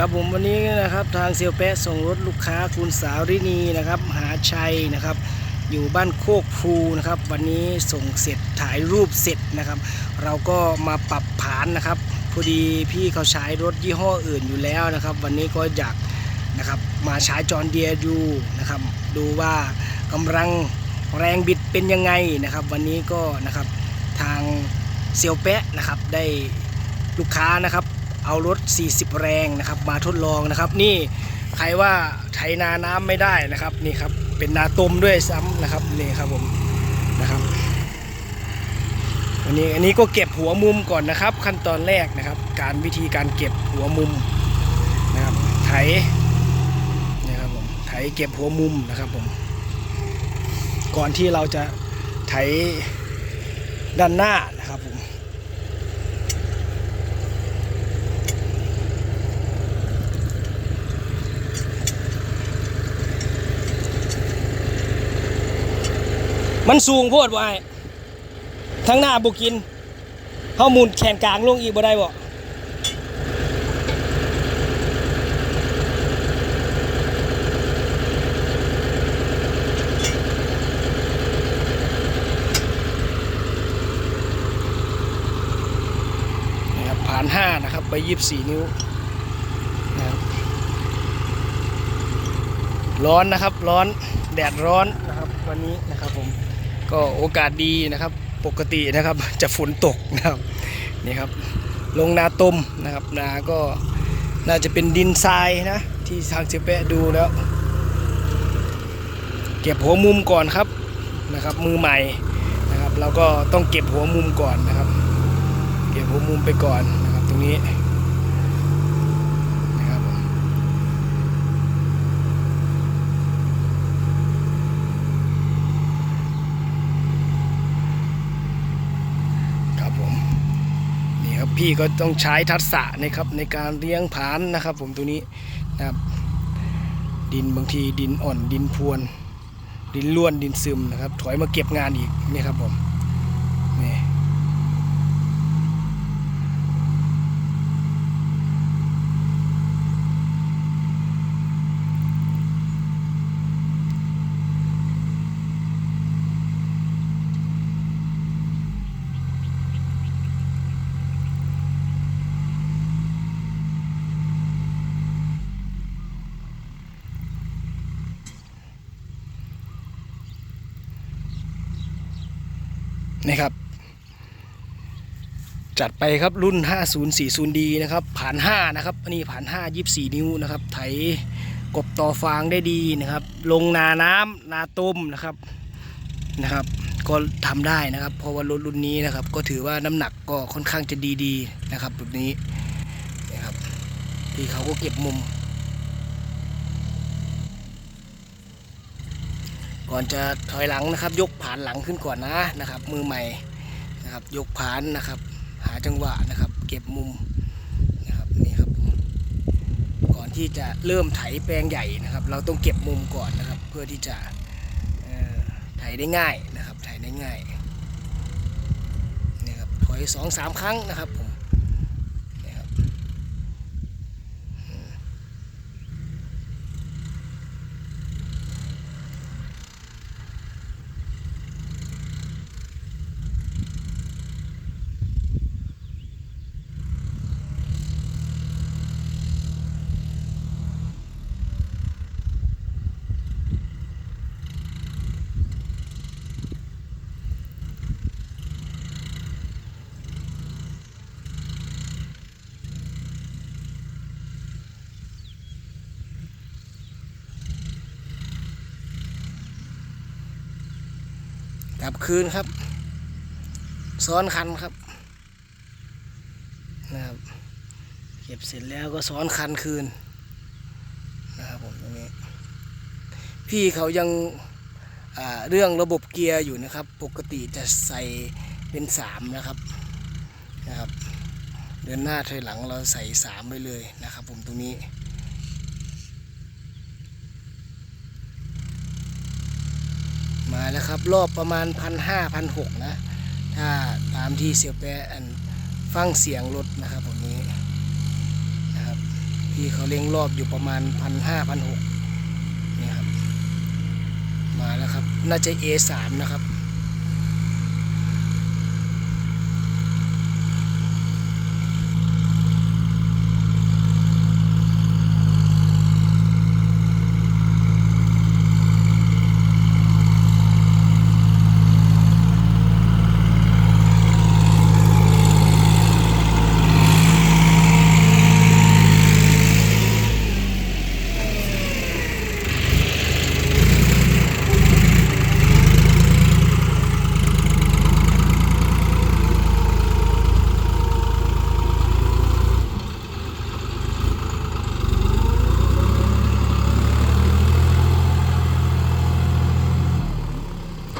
ครับผมวันนี้นะครับทางเซลแปะส่งรถลูกค้าคุณสาวรินีนะครับหาชัยนะครับ อยู่บ้านโคกภูนะครับ วันนี้ส่งเสร็จถ่ายรูปเสร็จนะครับ เราก็มาปรับผานนะครับพอดีพี่เขาใช้รถยี่ห้ออื่นอยู่แล้วนะครับ วันนี้ก็อยากนะครับมาใช้จอร์เดียดูนะครับ ดูว่ากำลังแรงบิดเป็นยังไงนะครับ วันนี้ก็นะครับทางเซลแปะนะครับได้ลูกค้านะครับ เอารถ 40 แรงนะครับ มาทดลองนะครับ นี่ใครว่าไถนาน้ำไม่ได้นะครับนี่ครับเป็นนาตมด้วยซ้ำนะครับนี่ครับผมนะครับอันนี้อันนี้ก็เก็บหัวมุมก่อนนะครับ ขั้นตอนแรกนะครับ การวิธีการเก็บหัวมุมนะครับไถนะครับผมไถเก็บหัวมุมนะครับผมก่อนที่เราจะไถด้านหน้านะครับผม มันสูงโพดบ่ไอ้ทั้งหน้าบุกินเฮามุนแขนกลางลงอีกบ่ได้บ่ผ่านห้านะครับ ไปยี่สี่นิ้วนะครับร้อนนะครับ ร้อน แดดร้อนนะครับ วันนี้นะครับผม ก็โอกาสดีนะครับปกตินะครับจะฝนตกนะครับนี่ครับลงนาต้มนะครับนาก็น่าจะเป็นดินทรายนะที่ทางเจเปะดูแล้วเก็บหัวมุมก่อนครับนะครับ มือใหม่นะครับเราก็ต้องเก็บหัวมุมก่อนนะครับ เก็บหัวมุมไปก่อนนะครับตรงนี้นะครับผม ครับผมนี่ครับ พี่ก็ต้องใช้ทักษะนะครับในการเลี้ยงผานนะครับ ผมตัวนี้นะครับดินบางทีดินอ่อนดินพรวน ดินล้วนดินซึมนะครับ ถอยมาเก็บงานอีกนี่ครับผมนี่ นี่ครับ จัดไปครับรุ่น 5040D นะครับผ่าน 5 นะครับอันนี้ผ่าน 5 24 นิ้วนะครับ ไถกบต่อฟางได้ดีนะครับ ลงนาน้ำนาต้มนะครับนะครับ ก็ทำได้นะครับ เพราะว่ารถรุ่นนี้นะครับ ก็ถือว่าน้ำหนักก็ค่อนข้างจะดีๆนะครับแบบนี้นะครับพี่เขาก็เก็บมุม ก่อนจะถอยหลังนะครับ ยกผานหลังขึ้นก่อนนะนะครับ มือใหม่นะครับ ยกผานนะครับ หาจังหวะนะครับ เก็บมุมนะครับนี่ครับ ก่อนที่จะเริ่มไถแปลงใหญ่นะครับ เราต้องเก็บมุมก่อนนะครับ เพื่อที่จะไถได้ง่ายนะครับไถได้ง่ายนี่ครับถอยสองสามครั้งนะครับ ลับคืนครับ ซ้อนคันครับนะครับเก็บเสร็จแล้วก็ซ้อนคันคืนนะครับผมตรงนี้พี่เขายังเรื่องระบบเกียร์อยู่นะครับ ปกติจะใส่เป็นสามนะครับนะครับ เดินหน้าถอยหลังเราใส่สามไปเลยนะครับ ผมตรงนี้ มา แล้วครับ รอบประมาณพันห้าพันหกนะ ถ้าตามที่เสียแปะอันฟังเสียงรถนะครับผมนี้นะครับพี่เขาเลี้ยงรอบอยู่ประมาณพันห้าพันหกนี่ครับ มาแล้วครับ น่าจะ A3 นะครับ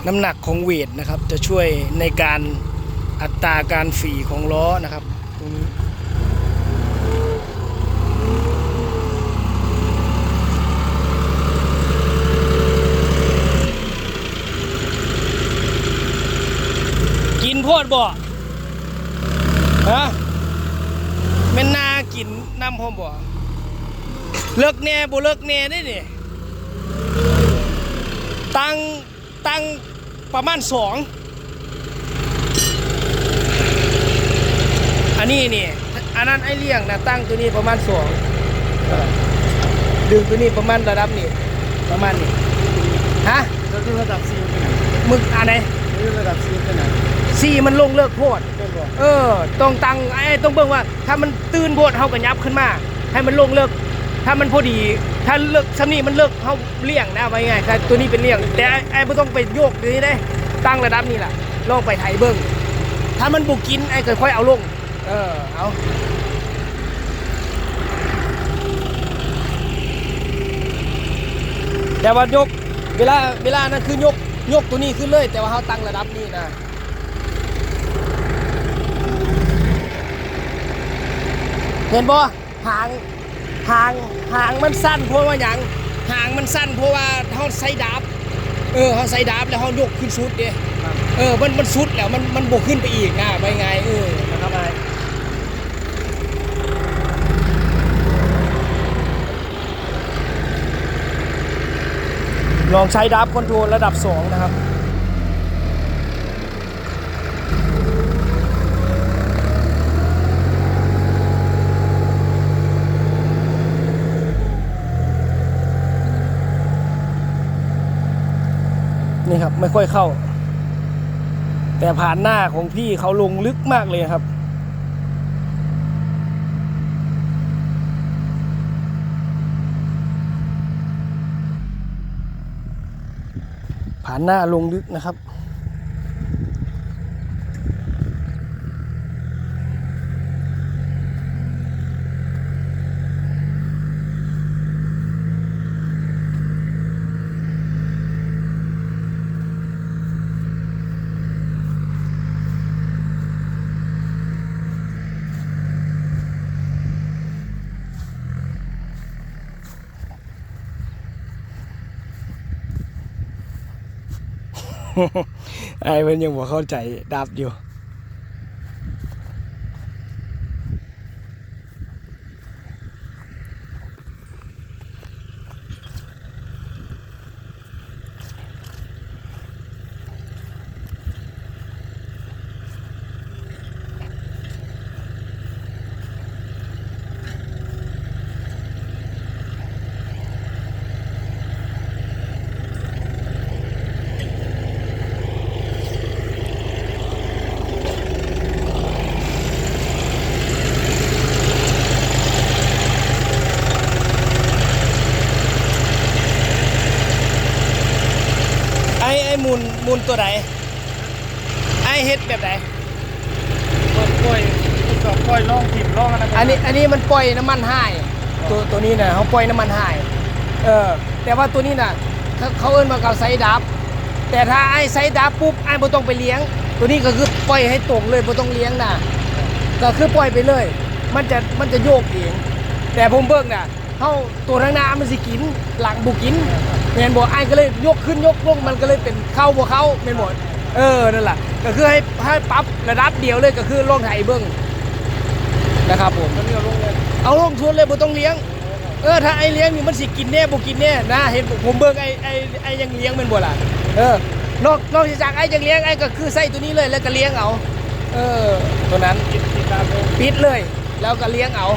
น้ำหนักของเวทนะครับ จะช่วยในการอัตราการฝีของล้อนะครับตรงนี้กินโพดบ่ฮะแม่นนากินน้ำพอมบ่เลิกแน่บ่เลิกแน่ได้นี่ตั้งตั้ง ประมาณสองอันนี้นี่อันนั้นไอ้เลี้ยงนะตั้งตัวนี้ประมาณสองเออดึงตัวนี้ประมาณระดับนี้ประมาณนี้ฮะแล้วดูระดับซีเป็นไงมึงอันไหนดูระดับซีเป็นไงสี่มันลงเลิกโพดเป็นบ่เออต้องตั้งไอ้ต้องเบิ่งว่า ถ้ามันตื่นโพดเฮาก็ยับขึ้นมา ให้มันลงเลิก ถ้ามันพอดีถ้าเลิกสำนี่มันเลิกเฮาเลี่ยงนะไว้ไงถ้าตัวนี้เป็นเลี่ยง แต่ไอ้ไอ้บ่ต้องไปโยกตัวนี้ได้ตั้งระดับนี้ล่ะลองไปไถเบิ่งถ้ามันบุกกินไอ้ก็ค่อยเอาลง เออเอาแต่ว่ายกเวลาเวลานั้นคือยกยกตัวนี้ขึ้นเลย แต่ว่าเฮาตั้งระดับนี้นะเห็นบ่หาง หางหางมันสั้นเพราะว่าหยังหางมันสั้นเพราะว่าเฮาใส่ดาบ เออเฮาใส่ดาบแล้วเฮายกขึ้นสุดเด้เออมันมันสุดแล้วมันมันบ่ขึ้นไปอีกนะไปไงเออนะครับไอ้ลองใช้ดับคอนโทรลระดับ 2 นะครับ นี่ครับ ไม่ค่อยเข้า แต่ผ่านหน้าของพี่เขาลงลึกมากเลยครับ ผ่านหน้าลงลึกนะครับ ไอ้เพิ่นยังบ่เข้าใจดับอยู่ ไอ้ไอ้มูลมูลตัวไหนไอ้เฮ็ดแบบไหน ปล่อยสอบปล่อยล่องถิ่มล่องอะไร อันนี้อันนี้มันป ล่อยน้ำมันให้ตัวตัวนี้นะเขาปล่อยน้ำมันให้เออแต่ว่าตัวนี้น่ะเขาเขาเอิ้นว่าเขาไซดับ แต่ถ้าไอ้ไซดับปุ๊บไอ้บ่ต้องไปเลี้ยง ตัวนี้ก็คือปล่อยให้ตรงเลยบ่ต้องเลี้ยงน่ะก็คือปล่อยไปเลย มันจะมันจะโยกเองแต่ผมเบิ่งน่ะเขาตัวทางหน้ามันสิกินหลังบ่กินแม่นบ่ไอ้ก็เลยยกขึ้นยกลงมันก็เลยเป็นเข้าบ่เข้าแม่นบ่เออนั่นแหละก็คือให้ให้ปรับระดับเดียวเลยก็คือลองไถเบิ่ง นะครับผมมันเรียวลงเลยเเอาลงทุนเลยบ่ต้องเลี้ยง เออถ้าไอเลี้ยงนี่มันสิกินแน่บ่กินแน่นะเห็นผมเบิ่งไอไอไอยังเลี้ยงมันบ่ล่ะเออนอกนอกจากไอ้ยังเลี้ยงไอ้ก็คือใส่ตัวนี้เลยแล้วก็เลี้ยงเอา เออตัวนั้นติดติดตามเลยปิดเลย แล้วก็เลี้ยงเอา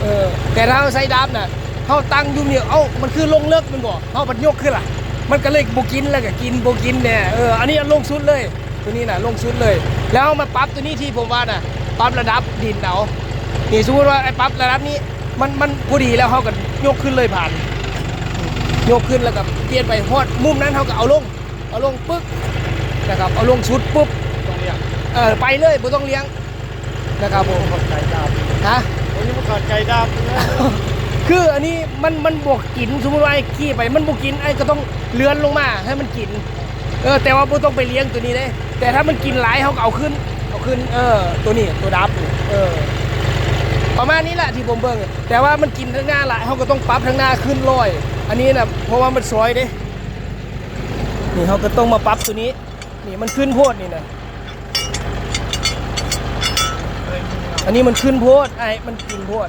เออแต่ถ้าเราใส่ดับน่ะเขาตั้งอยู่เนี่ยเอ้ามันคือลงเลิกมันบอกเขาบัดยกขึ้นล่ะ มันก็เลยบกินแล้วก็กินบกินเนี่ยเอออันนี้ลงชุดเลย ตัวนี้น่ะลงชุดเลย แล้วมาปรั๊บตัวนี้ที่ผมว่าน่ะปรั๊บระดับดินเอา นี่สมมติว่าไอ้ปรั๊บระดับนี้ มันมันพอดีแล้วเขาก็ยกขึ้นเลยผ่าน ยกขึ้นแล้วก็เปลี่ยนไปฮอดมุมนั้นเขาก็เอาลง เอาลงปึ๊กนะครับ เอาลงชุดปุ๊บต้องเรียกเออไปเลยไม่ต้องเลี้ยงนะครับผมขอดไก่ดฮะำวันนี้มันขอดไก่ดำนะคืออันนี้มันมันบวกกินสมมติว่าไอ้ขี้ไปมันบวกกินไอ้ก็ต้องเลื้อนลงมาให้มันกิน เออแต่ว่าบ่ต้องไปเลี้ยงตัวนี้เลยแต่ถ้ามันกินหลายเขาก็เอาขึ้นเอาขึ้น เออ ตัวนี้ตัวดับนี่เออ ประมาณนี้แหละที่ผมเบิ่งแต่ว่ามันกินทั้งหน้าหลายเขาก็ต้องปรั๊บทั้งหน้าขึ้นร้อย อันนี้นะเพราะว่ามันซอยเด้นี่เขาก็ต้องมาปรั๊บตัวนี้ นี่มันขึ้นโพดนี่นะอันนี้มันขึ้นโพดไอ้มันกินโพด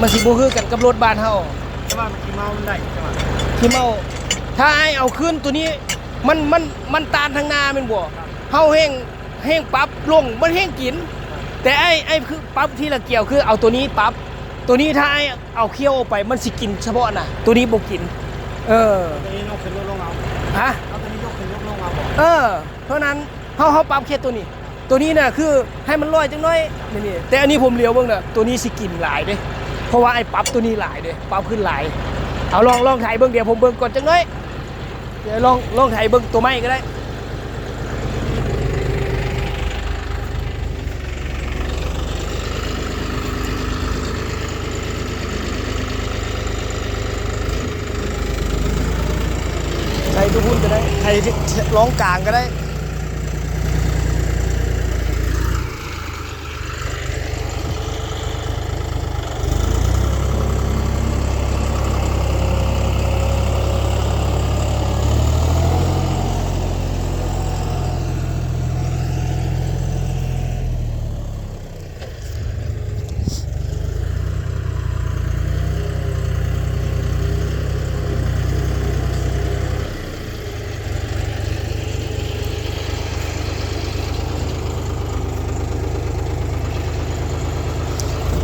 มันสิบ่คือกันกับรถบ้านเฮาใช่ไหมมันกินเมามันได้ใช่ไหมที่เมาถ้าไอ้เอาขึ้นตัวนี้มันมันมันตานทางหน้าแมันบ่เฮาแห้ง แห้งปรับลงมันแห้งกิน แต่ไอ้ไอ้คือปรับที่ละเกี่ยวคือ เอาตัวนี้ปรับตัวนี้ถ้าไอ้เอาเคี้ยวออกไปมันสิกินเฉพาะน่ะตัวนี้บ่กิน เออตัวนี้ยกขึ้นยกลงเอาฮะเอาตัวนี้ยกขึ้นยกลงเอาบอกเออ เพราะนั้นเฮาเฮาปรับแค่ตัวนี้ ตัวนี้น่ะคือให้มันลอยจังน้อยนี่นี่แต่อันนี้ผมเลี้ยวเบิ่งน่ะตัวนี้สิกินหลายเด้เพราะว่าไอ้ปรับตัวนี้หลายเด้ปรับขึ้นหลายเอาลองลองถ่ายเบิ่งเดี๋ยวผมเบิ่งก่อนจังน้อยเดี๋ยวลองลองถ่ายเบิ่งตัวไม้ก็ได้ ใครทุกหุ้นก็ ได้ใครที่ร้องกลางก็ได้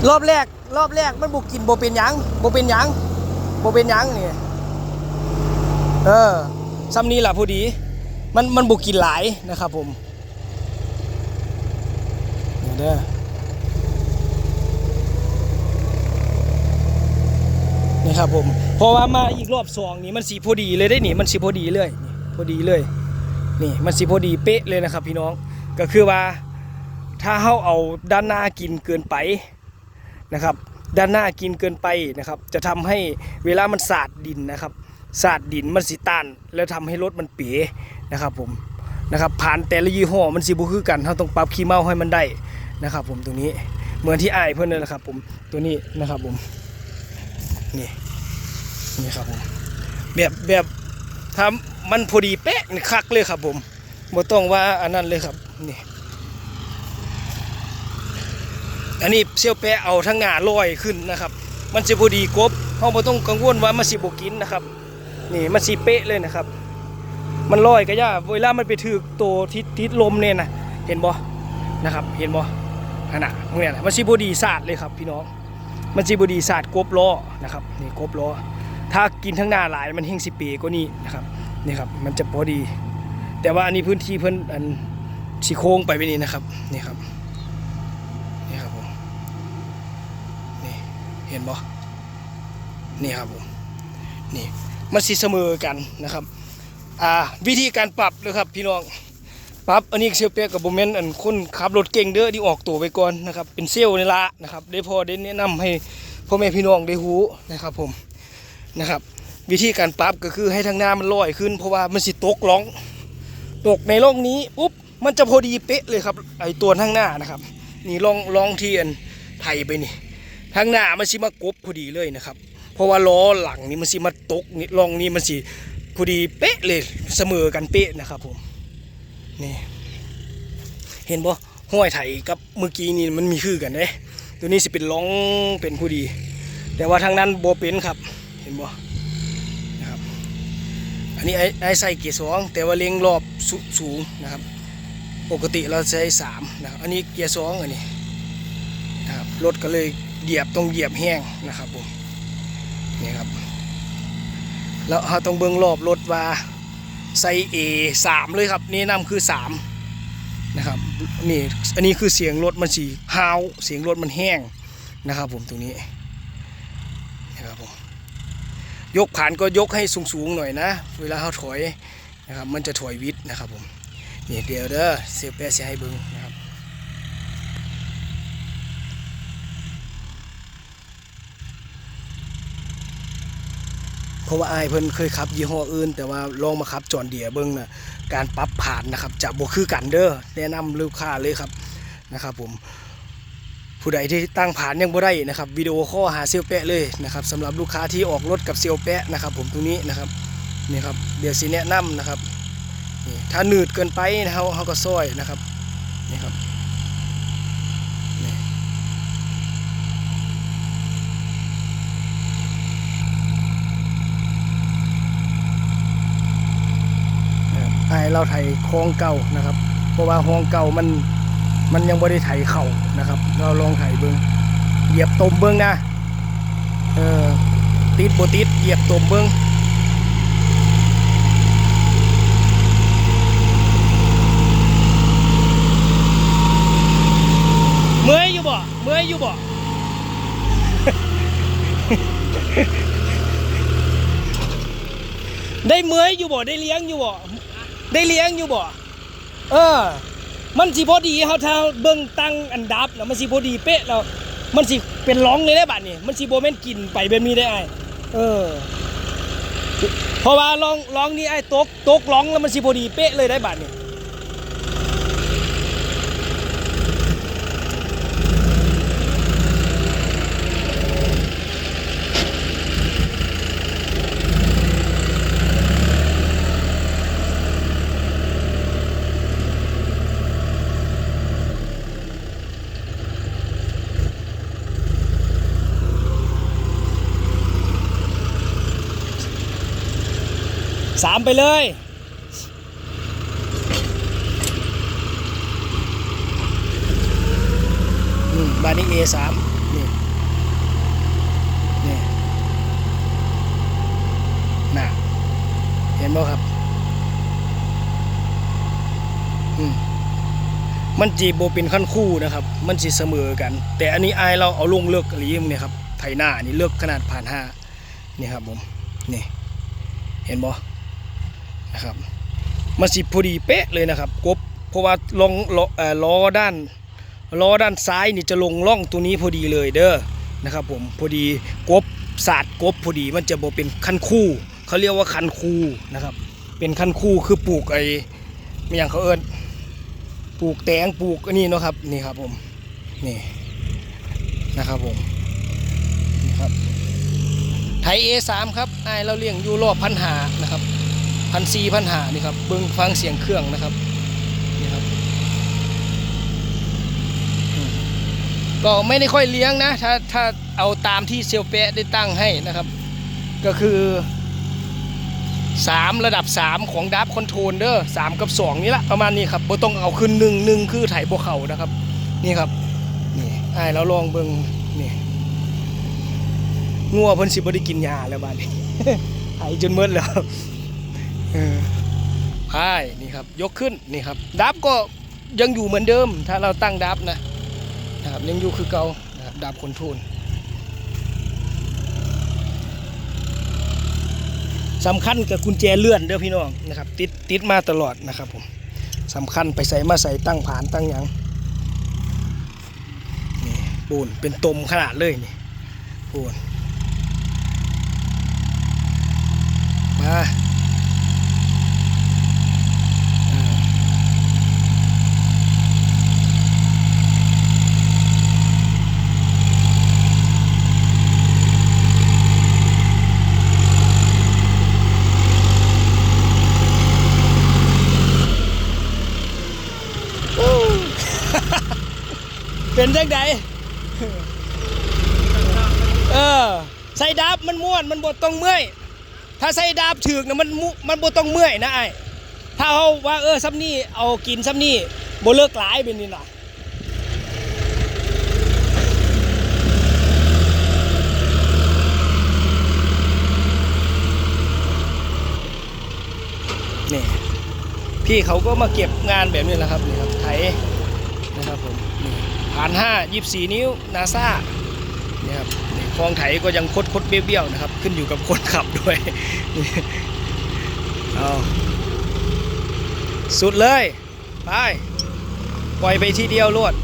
รอบแรก รอบแรกมันบุกกินโบเป็นหยังโบเป็นหยังโบเป็นหยังนี่เออซ้ำนี้แหละพอดี มันมันบุกกินหลายนะครับผมเด้อนี่ครับผมเพราะว่ามาอีกรอบสองนี่มันสีพอดีเลยได้หนี่มันสีพอดีเลยพอดีเลย นี่มันสีพอดีเป๊ะเลยนะครับพี่น้องก็คือว่าถ้าเฮาเอาด้านหน้ากินเกินไป นะครับ ด้านหน้ากินเกินไปนะครับ จะทำให้เวลามันสาดดินนะครับสาดดินมันสิต้าน แล้วทำให้รถมันเป๋นะครับผมนะครับผ่านแต่ละยี่ห้อมันสิบ่คือกันเราต้องปรับขี้เมาให้มันได้นะครับผมตรงนี้เหมือนที่ไอ้เพื่อนนั่นแหละครับผมตัวนี้นะครับผมนี่นี่ครับผมแบบแบบถ้ามันพอดีเป๊ะคักเลยครับผมบ่ต้องว่าอันนั้นเลยครับนี่ อันนี้เซี่ยวแปะเอาทั้งหน้าลอยขึ้นนะครับ มันสิบดีกบเราบ่ต้องกังวลว่ามันสิบกินนะครับ นี่มันสิเป๊ะเลยนะครับ มันลอยก็ย่าเวลามันไปถือตัวทิศทิศลมเนี่ยนะเห็นบ่นะครับ เห็นบ่ขนาดมึงเนี่ยนะมันสิบดีศาสตร์เลยครับ พี่น้อง มันสิบดีศาสตร์กบล้อนะครับนี่กบล้อถ้ากินทั้งหน้าหลายมันเฮงสิเปกว่านี้นะครับนี่ครับมันจะพอดี แต่ว่าอันนี้พื้นที่เพิ่นอันสิโค้งไปไปนี่นะครับนี่ครับ นี่ครับผม นี่ เห็นบ่นี่ครับผมนี่มันสิเสมอกันนะครับอ่าวิธีการปรับเลยครับพี่น้องปรับอันนี้เซลเปียกับโบเมนอันคนขับรถเก่งเด้อที่ออกตัวไปก่อนนะครับเป็นเซลล์นี่ละนะครับได้พอได้แนะนำให้พ่อแม่พี่น้องได้รู้นะครับผมนะครับ วิธีการปรับก็คือให้ทางหน้ามันลอยขึ้น เพราะว่ามันสิตกล่องตกในร่องนี้ปุ๊บมันจะพอดีเป๊ะเลยครับไอตัวทางหน้านะครับ นี่ลองลองเทียนไทยไปนี่ ทางหน้ามันสิมากบพอดีเลยนะครับ เพราะว่าล้อหลังนี่มันสิมาตกนี่ลองนี้มันสิพอดีเป๊ะเลยเสมอกันเป๊ะนะครับผมนี่เห็นบ่ห้อยไถกับเมื่อกี้นี่มันมีคือกันเด้ตัวนี้สิเป็นร้องเป็นผู้ดี แต่ว่าทางนั้นโบเป็นครับ เห็นบ่นะครับอันนี้ไอ้ไอ้ใส่เกียร์สองแต่ว่าเลี้ยงรอบส,สูงนะครับ ปกติเราใช้สามนะครับอันนี้เกียร์สองอันนี้นะครับรถก็เลย เหยียบตรงเหยียบแห้งนะครับผมนี่ครับ แล้วเราต้องเบิ่งรอบรถว่าไซเอสามเลยครับนี่นำคือสามนะครับนี่อันนี้คือเสียงรถมันสีฮาวเสียงรถมันแห้งนะครับผมตรงนี้นะครับผมยกผ่านก็ยกให้สูงๆหน่อยนะ เวลาเขาถอยนะครับมันจะถอยวิทย์นะครับผมนี่เดี๋ยวเด้อเสียแปะเสียให้เบิ่งนะค รับเพราะว่าอายเพิ่นเคยขับ ยี่ห้ออื่น แต่ว่าลองมาขับจอนเดียเบิ่งนะการปรับผ่านนะครับจะบ่คือกันเด้อแนะนำลูกค้าเลยครับนะครับผมผู้ใดที่ตั้งผ่านยังบ่ได้นะครับวิดีโอคอหาเซลแปะเลยนะครับสำหรับลูกค้าที่ออกรถกับเซลแปะนะครับผมตรงนี้นะครับนี่ครับเดี๋ยวสิแนะนำนะครับถ้าหนืดเกินไปนะเฮาเฮาก็ซอยนะครับนี่ครับนี่ นะครับไอ้เราไถโค้งเก่านะครับ เพราะว่าโค้งเก่ามันมันยังไม่ได้ไถเข่านะครับ เราลองไถเบิ้งเหยียบตมเบิ้งนะเออติดโบติดเหยียบตมเบิ้งเมื่อยอยู่บ่เมื่อยอยู่บ่ได้เมื่อยอยู่บ่ได้เลี้ยงอยู่บ่ ได้เลี้ยงอยู่บ่เออ มันสิพอดีเฮาถ้าเบิ่งตั้งอันดับแล้วมันสิพอดีเป๊ะแล้วมันสิเป็นร้องเลยได้บัดนี้มันสิบ่แม่นกินไปแบบนี้ได้ไอ้เออ เพราะว่าร้องร้องนี่ไอ้ตกตกร้องแล้วมันสิพอดีเป๊ะเลยได้บัดนี้ ไปเลยอืมบานนี้ A สามนี่ นี่ น่ะ เห็นบ่ครับ อืมมันจีบโบเป็นขั้นคู่นะครับ มันจีเสมอกัน แต่อันนี้อายเราเอาลงเลือกอะไรยิ่งเนี่ยครับ ไถหน้านี่เลือกขนาดผ่านห้านี่ครับผม นี่ เห็นบ่ นะครับมันสิพอดีเป๊ะเลยนะครับกบเพราะว่าลองล้อล้อด้านล้อด้านซ้ายนี่จะลงล่องตัวนี้พอดีเลยเด้อนะครับผมพอดีกบศาสตร์กบพอดีมันจะบ่เป็นคันคู่เขาเรียกว่าคันคู่นะครับเป็นคันคู่คือปลูกไอ้ไม่อย่างเขาเอิ้นปลูกแตงปลูกอันนี้นะครับนี่ครับผมนี่นะครับผมนี่ครับไทย A3 ครับไอายเราเลี้ยงอยู่รอบพันหานะครับ พันสี่พันหานี่ครับเบิ้งฟังเสียงเครื่องนะครับนี่ครับ ก็ไม่ได้ค่อยเลี้ยงนะ ถ้าถ้าเอาตามที่เซลเปะได้ตั้งให้นะครับ ก็คือสามระดับสามของดับคอนโทรลเด้อสามกับสองนี่ละประมาณนี้ครับบ่ต้องเอาขึ้นหนึ่งหนึ่งคือไถพวกเขานะครับ นี่ครับนี่ไอ้เราลองเบิ้งนี่งัวเพิ่นสิบ่ได้กินยาแล้วบ้านนี้ไถจนหมืดแล้ว เออพายนี่ครับ ยกขึ้นนี่ครับ ดับก็ยังอยู่เหมือนเดิม ถ้าเราตั้งดับนะนะครับยังอยู่คือเก่านะครับดับคนทรลสำคัญกับกุญแจเลื่อนเด้อพี่น้องนะครับ ติดติดมาตลอดนะครับผมสำคัญไปใส่มาใส่ตั้งผานตั้งยังนี่ปูนเป็นตมขนาดเลยนี่ปูนมา็นจังไดเออใส่ดาบมันม่วนมันบ่ต้องเมื่อย ถ้าใส่ดาบถึกนะมันมันบ่ต้องเมื่อยนะไอ้ถ้าเฮาว่าเออซ้ำนี่เอากินซ้ำนี่บ่เลิกหลายเป็นนี่นะนี่พี่เขาก็มาเก็บงานแบบนี้แหละครับนี่ครับไถนะครับผมนี่ ผ่านห้ายี่สี่นิ้วนาซาเนี่ยครับคลองไถก็ยังคดคดเบี้ยวๆนะครับ ขึ้นอยู่กับคนขับด้วยนี่เอาสุดเลยไปปล่อยไปทีเดียวรวด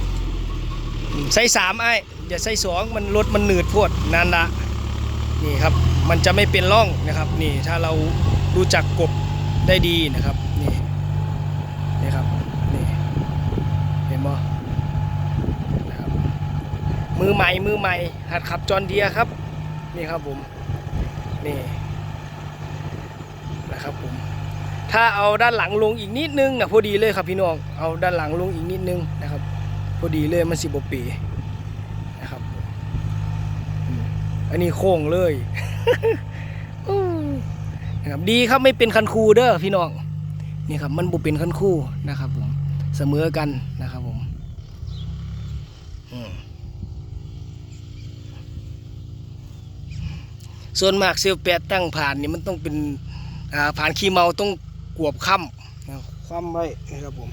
ใส่สามไอ้อย่าใส่สองมันรถมันหนืดพวดนั่นละนี่ครับ มันจะไม่เป็นร่องนะครับ นี่ถ้าเรารู้จักกบได้ดีนะครับนี่นี่ครับนี่เห็นบ่นะครับ มือใหม่มือใหม่ หัดขับจอนเดียครับ นี่ครับผม นี่นะครับผม ถ้าเอาด้านหลังลงอีกนิดนึงนะพอดีเลยครับพี่น้อง เอาด้านหลังลงอีกนิดนึงนะครับ พอดีเลยมันสิบปีนะครับ อันนี้โค้งเลยนะครับดีครับไม่เป็นคันคูเด้อพี่น้องนี่ครับมันบุเป็นคันคู่นะครับผมเสมอกันนะครับผม อืม ส่วนมากเซลลแปดตั้งผ่านนี่มันต้องเป็นผ่านขี้เมาต้องกวบค่ำคว่ำไว้นะครับผม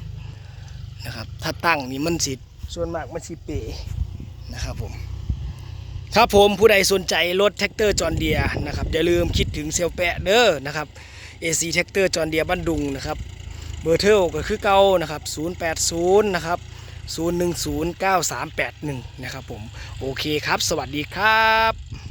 นะครับถ้าตั้งนี่มันสิส่วนมากมันสิเปนะครับผมครับผมผู้ใดสนใจรถแท็กเตอร์จอนเดียนะครับอย่าลืมคิดถึงเซลแปะเด้อนะครับ AC แท็กเตอร์จอนเดียบ้านดุงนะครับเบอร์เทลก็คือเก่านะครับ 080 นะครับ 010 9381 นะครับผม โอเคครับ สวัสดีครับ